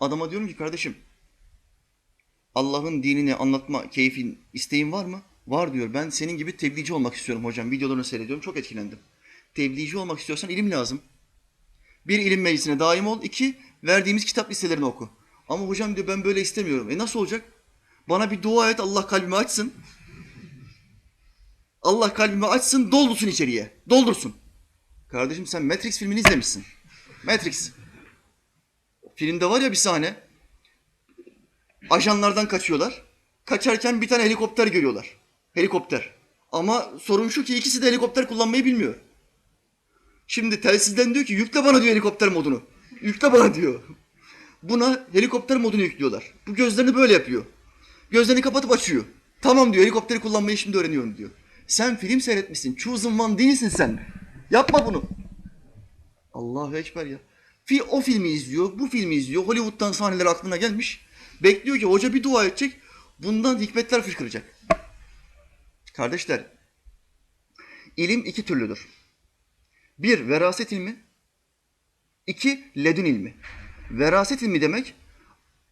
Adama diyorum ki kardeşim Allah'ın dinini anlatma keyfin, isteğin var mı? Var diyor. Ben senin gibi tebliğci olmak istiyorum hocam. Videolarını seyrediyorum. Çok etkilendim. Tebliğci olmak istiyorsan ilim lazım. Bir, ilim meclisine daim ol. İki, verdiğimiz kitap listelerini oku. Ama hocam diyor ben böyle istemiyorum. E nasıl olacak? Bana bir dua et Allah kalbimi açsın. Allah kalbimi açsın, doldursun içeriye. Doldursun. Kardeşim sen Matrix filmini izlemişsin. Matrix. Filmde var ya bir sahne. Ajanlardan kaçıyorlar. Kaçarken bir tane helikopter görüyorlar. Helikopter. Ama sorun şu ki ikisi de helikopter kullanmayı bilmiyor. Şimdi telsizden diyor ki yükle bana diyor helikopter modunu. Yükle bana diyor. Buna helikopter modunu yüklüyorlar. Bu gözlerini böyle yapıyor. Gözlerini kapatıp açıyor. Tamam diyor helikopteri kullanmayı şimdi öğreniyorum diyor. Sen film seyretmişsin. Chosen one değilsin sen. Yapma bunu. Allahu Ekber ya. Fi, o filmi izliyor, bu filmi izliyor. Hollywood'dan sahneler aklına gelmiş. Bekliyor ki hoca bir dua edecek. Bundan hikmetler fışkıracak. Kardeşler, ilim iki türlüdür. Bir, veraset ilmi. İki, ledün ilmi. Veraset ilmi demek,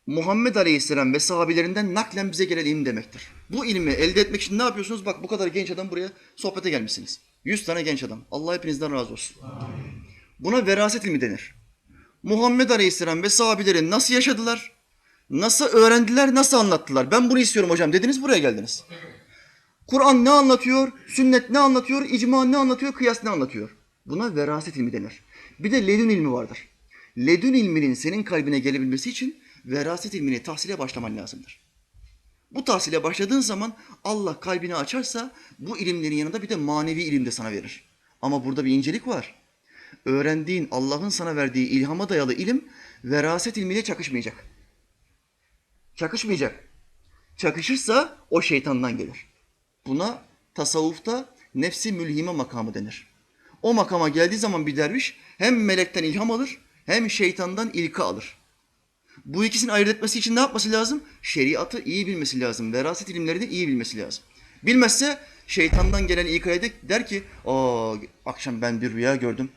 Muhammed Aleyhisselam ve sahabilerinden naklen bize gelen ilim demektir. Bu ilmi elde etmek için ne yapıyorsunuz? Bak bu kadar genç adam buraya sohbete gelmişsiniz. Yüz tane genç adam. Allah hepinizden razı olsun. Buna veraset ilmi denir. Muhammed Aleyhisselam ve sahabileri nasıl yaşadılar? Nasıl öğrendiler? Nasıl anlattılar? Ben bunu istiyorum hocam dediniz buraya geldiniz. Kur'an ne anlatıyor? Sünnet ne anlatıyor? İcma ne anlatıyor? Kıyas ne anlatıyor? Buna veraset ilmi denir. Bir de ledün ilmi vardır. Ledün ilminin senin kalbine gelebilmesi için veraset ilmini tahsile başlaman lazımdır. Bu tahsile başladığın zaman Allah kalbini açarsa bu ilimlerin yanında bir de manevi ilim de sana verir. Ama burada bir incelik var. Öğrendiğin Allah'ın sana verdiği ilhama dayalı ilim veraset ilmiyle çakışmayacak. Çakışmayacak. Çakışırsa o şeytandan gelir. Buna tasavvufta nefsi mülhime makamı denir. O makama geldiği zaman bir derviş hem melekten ilham alır hem şeytandan ilka alır. Bu ikisini ayırt etmesi için ne yapması lazım? Şeriatı iyi bilmesi lazım. Veraset ilimlerini iyi bilmesi lazım. Bilmezse şeytandan gelen ilkaya de der ki Aa, akşam ben bir rüya gördüm.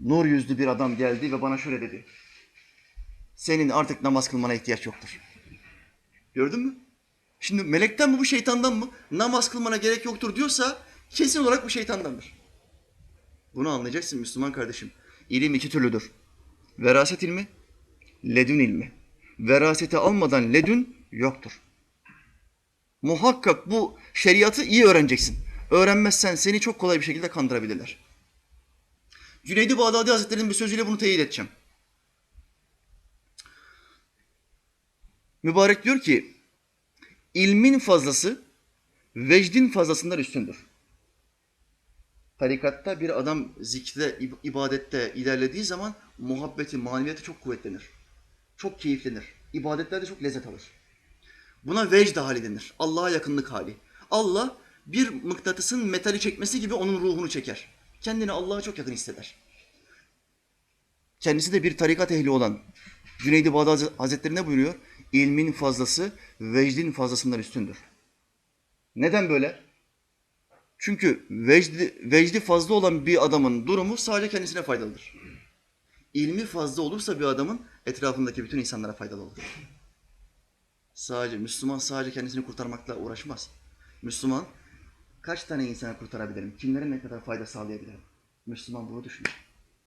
Nur yüzlü bir adam geldi ve bana şöyle dedi. Senin artık namaz kılmana ihtiyaç yoktur. Gördün mü? Şimdi melekten mi bu şeytandan mı? Namaz kılmana gerek yoktur diyorsa kesin olarak bu şeytandandır. Bunu anlayacaksın Müslüman kardeşim. İlim iki türlüdür. Veraset ilmi, ledün ilmi. Veraseti almadan ledün yoktur. Muhakkak bu şeriatı iyi öğreneceksin. Öğrenmezsen seni çok kolay bir şekilde kandırabilirler. Cüneydi Bağdadi Hazretleri'nin bir sözüyle bunu teyit edeceğim. Mübarek diyor ki, ilmin fazlası vecdin fazlasından üstündür. Tarikatta bir adam zikre, ibadette ilerlediği zaman muhabbeti, maneviyatı çok kuvvetlenir. Çok keyiflenir. İbadetlerde çok lezzet alır. Buna vecd hali denir. Allah'a yakınlık hali. Allah bir mıknatısın metali çekmesi gibi onun ruhunu çeker. Kendini Allah'a çok yakın hisseder. Kendisi de bir tarikat ehli olan Cüneydi Bağdadi Hazretleri ne buyuruyor? İlmin fazlası vecdin fazlasından üstündür. Neden böyle? Çünkü vecdi, vecdi fazla olan bir adamın durumu sadece kendisine faydalıdır. İlmi fazla olursa bir adamın etrafındaki bütün insanlara faydalı olur. Sadece Müslüman sadece kendisini kurtarmakla uğraşmaz. Müslüman kaç tane insanı kurtarabilirim? Kimlere ne kadar fayda sağlayabilirim? Müslüman bunu düşünür.